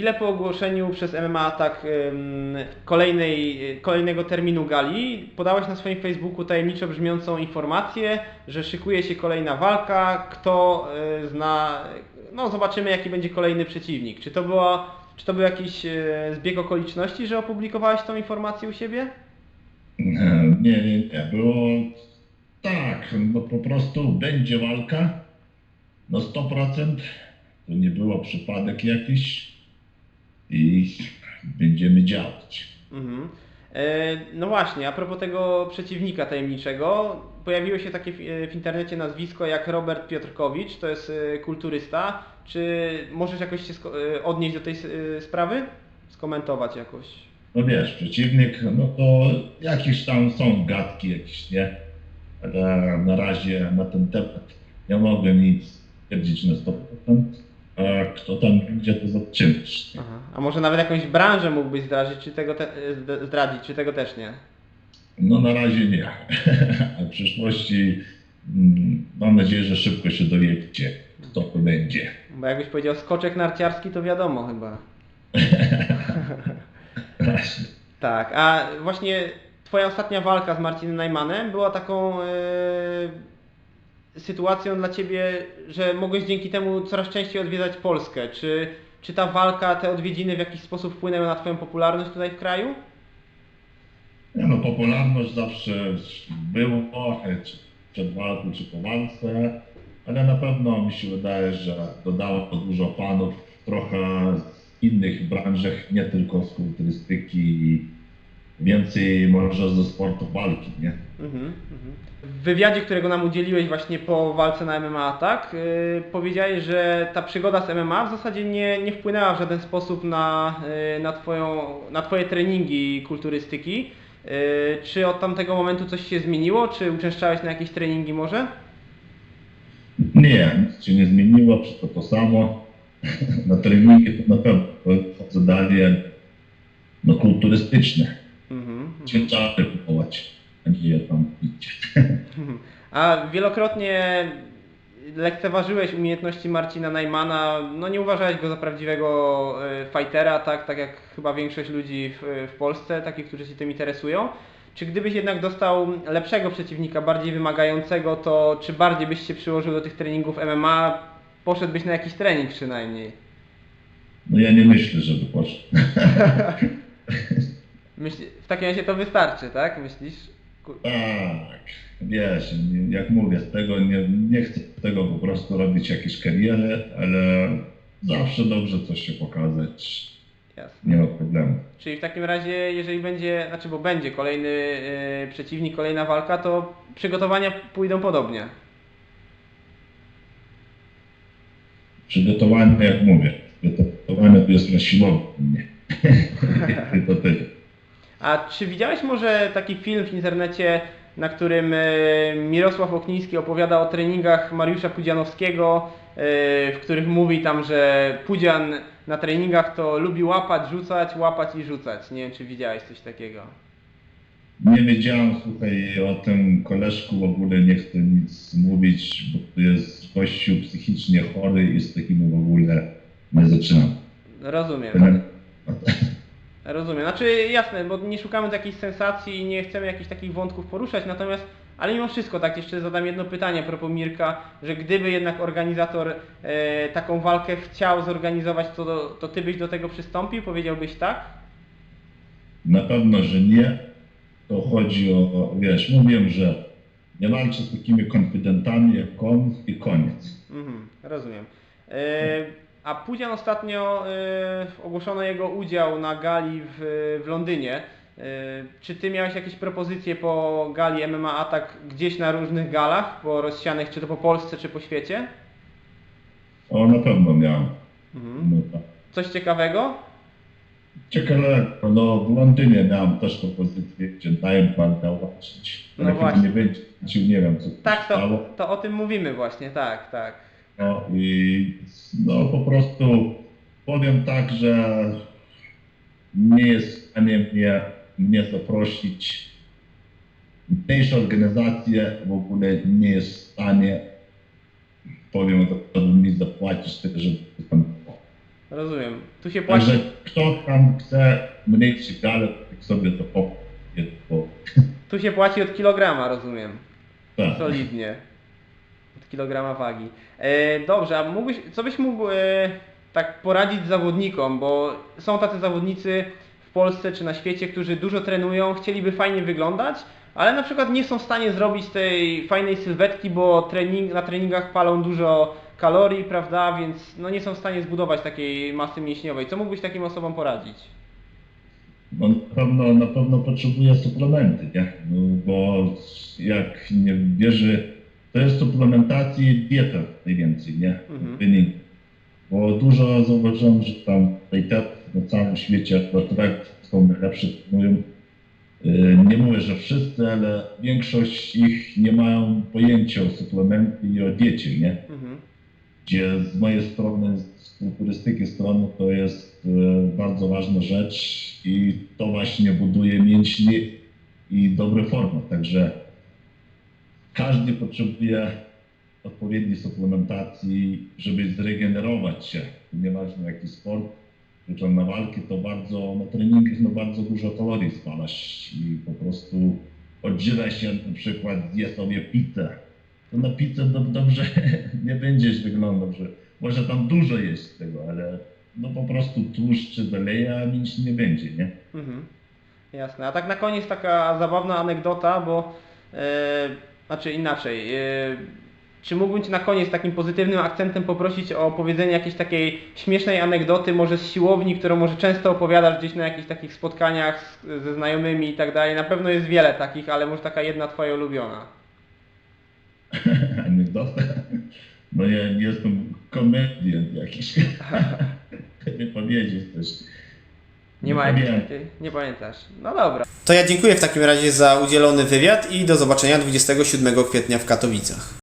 Chwilę po ogłoszeniu przez MMA ym, kolejnej, kolejnego terminu gali podałeś na swoim Facebooku tajemniczo brzmiącą informację, że szykuje się kolejna walka, kto y, zna, no zobaczymy jaki będzie kolejny przeciwnik. Czy to, była, czy to był jakiś y, zbieg okoliczności, że opublikowałeś tą informację u siebie? E, Nie, nie, nie. Było tak, no po prostu będzie walka na 100%. To nie było przypadek jakiś i będziemy działać. Mhm. E, No właśnie, a propos tego przeciwnika tajemniczego, pojawiło się takie w w internecie nazwisko jak Robert Piotrkowicz, to jest e, kulturysta. Czy możesz jakoś się e, odnieść do tej e, sprawy? Skomentować jakoś. No wiesz, przeciwnik, no to jakieś tam są gadki jakieś, nie? Ale na razie na ten temat nie mogę nic stwierdzić na 100%. A kto tam będzie, to. Aha. A może nawet jakąś branżę mógłbyś zdradzić, czy tego, te- e, zd- zdradzić, czy tego też nie? No na razie nie. A w przyszłości mm, mam nadzieję, że szybko się dowiecie, kto to będzie. Bo jakbyś powiedział skoczek narciarski, to wiadomo chyba. Tak, a właśnie twoja ostatnia walka z Marcinem Najmanem była taką e, sytuacją dla ciebie, że mogłeś dzięki temu coraz częściej odwiedzać Polskę. Czy, czy ta walka, te odwiedziny w jakiś sposób wpłynęły na twoją popularność tutaj w kraju? Nie no, popularność zawsze było, czy przed walką, czy po walce, ale na pewno mi się wydaje, że dodało to dużo fanów trochę z innych branżach, nie tylko z kulturystyki więcej może ze sportu walki, nie? Mhm, mhm. W wywiadzie, którego nam udzieliłeś właśnie po walce na MMA, tak, yy, powiedziałeś, że ta przygoda z MMA w zasadzie nie, nie wpłynęła w żaden sposób na, yy, na, twoją, na twoje treningi kulturystyki. Yy, czy od tamtego momentu coś się zmieniło? Czy uczęszczałeś na jakieś treningi może? Nie, nic się nie zmieniło, wszystko to samo. Na treningi to na pewno chodzę dalej, no kulturystyczne. Ciężary kupować, a nie tam pić. A wielokrotnie lekceważyłeś umiejętności Marcina Najmana, no nie uważałeś go za prawdziwego e, fightera, tak, tak jak chyba większość ludzi w, w Polsce, takich, którzy się tym interesują. Czy gdybyś jednak dostał lepszego przeciwnika, bardziej wymagającego, to czy bardziej byś się przyłożył do tych treningów MMA, poszedłbyś na jakiś trening przynajmniej? No ja nie myślę, żeby poszedł. Myśl, w takim razie to wystarczy, tak? Myślisz? Tak, wiesz, jak mówię, z tego nie, nie chcę tego po prostu robić jakieś kariery, ale zawsze dobrze coś się pokazać, Jasne. nie ma problemu. Czyli w takim razie, jeżeli będzie, znaczy bo będzie kolejny e, przeciwnik, kolejna walka, to przygotowania pójdą podobnie. Przygotowanie, jak mówię, przygotowanie to jest na siłowni, to tyle. A czy widziałeś może taki film w internecie, na którym e, Mirosław Okniński opowiada o treningach Mariusza Pudzianowskiego, e, w których mówi tam, że Pudzian na treningach to lubi łapać, rzucać, łapać i rzucać. Nie wiem, czy widziałeś coś takiego. Nie wiedziałem, słuchaj, o tym koleżku w ogóle nie chcę nic mówić, bo to jest gościu psychicznie chory i z takim w ogóle nie zaczynam. Rozumiem. Rozumiem. Znaczy jasne, bo nie szukamy jakiejś sensacji i nie chcemy jakichś takich wątków poruszać, natomiast ale mimo wszystko tak jeszcze zadam jedno pytanie a propos Mirka, że gdyby jednak organizator e, taką walkę chciał zorganizować, to, to ty byś do tego przystąpił? Powiedziałbyś tak? Na pewno, że nie. To chodzi o, wiesz, mówiłem, że nie walczę z takimi konfidentami jak on i koniec. Mhm, rozumiem. E, a Pudzian ostatnio e, ogłoszono jego udział na gali w, w Londynie. E, czy ty miałeś jakieś propozycje po gali MMA Attack gdzieś na różnych galach, po rozsianych, czy to po Polsce, czy po świecie? O, na pewno miałem. Mhm. No, tak. Coś ciekawego? Ciekawe, no w Londynie miałem też propozycję, gdzie daję pan walczyć. No właśnie. nie będzie, walczył, nie wiem co Tak, to, stało. to o tym mówimy właśnie, tak, tak. No i no po prostu powiem tak, że nie jest w stanie mnie, mnie zaprosić. Mniejsza organizacja w ogóle nie jest w stanie, powiem, żeby mi zapłacić tego, żeby tam było. Rozumiem. Tu się płaci... Także kto tam chce mniejszy galet, tak sobie to. Po, Tu się płaci od kilograma, rozumiem. tak. Solidnie. Kilograma wagi. E, dobrze, a mógłbyś, co byś mógł e, tak poradzić zawodnikom, bo są tacy zawodnicy w Polsce czy na świecie, którzy dużo trenują, chcieliby fajnie wyglądać, ale na przykład nie są w stanie zrobić tej fajnej sylwetki, bo trening, na treningach palą dużo kalorii, prawda, więc no nie są w stanie zbudować takiej masy mięśniowej. Co mógłbyś takim osobom poradzić? No, na, pewno, na pewno potrzebuje suplementy, nie? No, bo jak nie bierze, to jest suplementacji dieta najwięcej, nie? Mhm. Wynik. Bo dużo zauważyłem, że tam te na całym świecie akurat są najlepsze trenują. Yy, Nie mówię, że wszyscy, ale większość ich nie mają pojęcia o suplementy i o diecie, nie? Mhm. gdzie z mojej strony, z kulturystyki strony to jest e, bardzo ważna rzecz i to właśnie buduje mięśnie i dobre formy. Także każdy potrzebuje odpowiedniej suplementacji, żeby zregenerować się. Nieważne jaki sport, czy na walki, to bardzo na treningach no bardzo dużo kalorii spalasz i po prostu odżywa się na przykład zje sobie pizzę to na pizzę do, dobrze nie będziesz wyglądał, że może tam dużo jest tego, ale no po prostu tłuszczy zaleje, a nic nie będzie, nie? Mhm. Jasne. A tak na koniec taka zabawna anegdota, bo e, znaczy inaczej. E, czy mógłbym Cię na koniec takim pozytywnym akcentem poprosić o opowiedzenie jakiejś takiej śmiesznej anegdoty, może z siłowni, którą może często opowiadasz gdzieś na jakichś takich spotkaniach z, ze znajomymi i tak dalej. Na pewno jest wiele takich, ale może taka jedna Twoja ulubiona. Anegdota. No ja nie jestem komediant jakiś. nie powiedzieć też. Nie ma jakiejś pamiętam. takiej? Nie pamiętasz. No dobra. To ja dziękuję w takim razie za udzielony wywiad i do zobaczenia 27 kwietnia w Katowicach.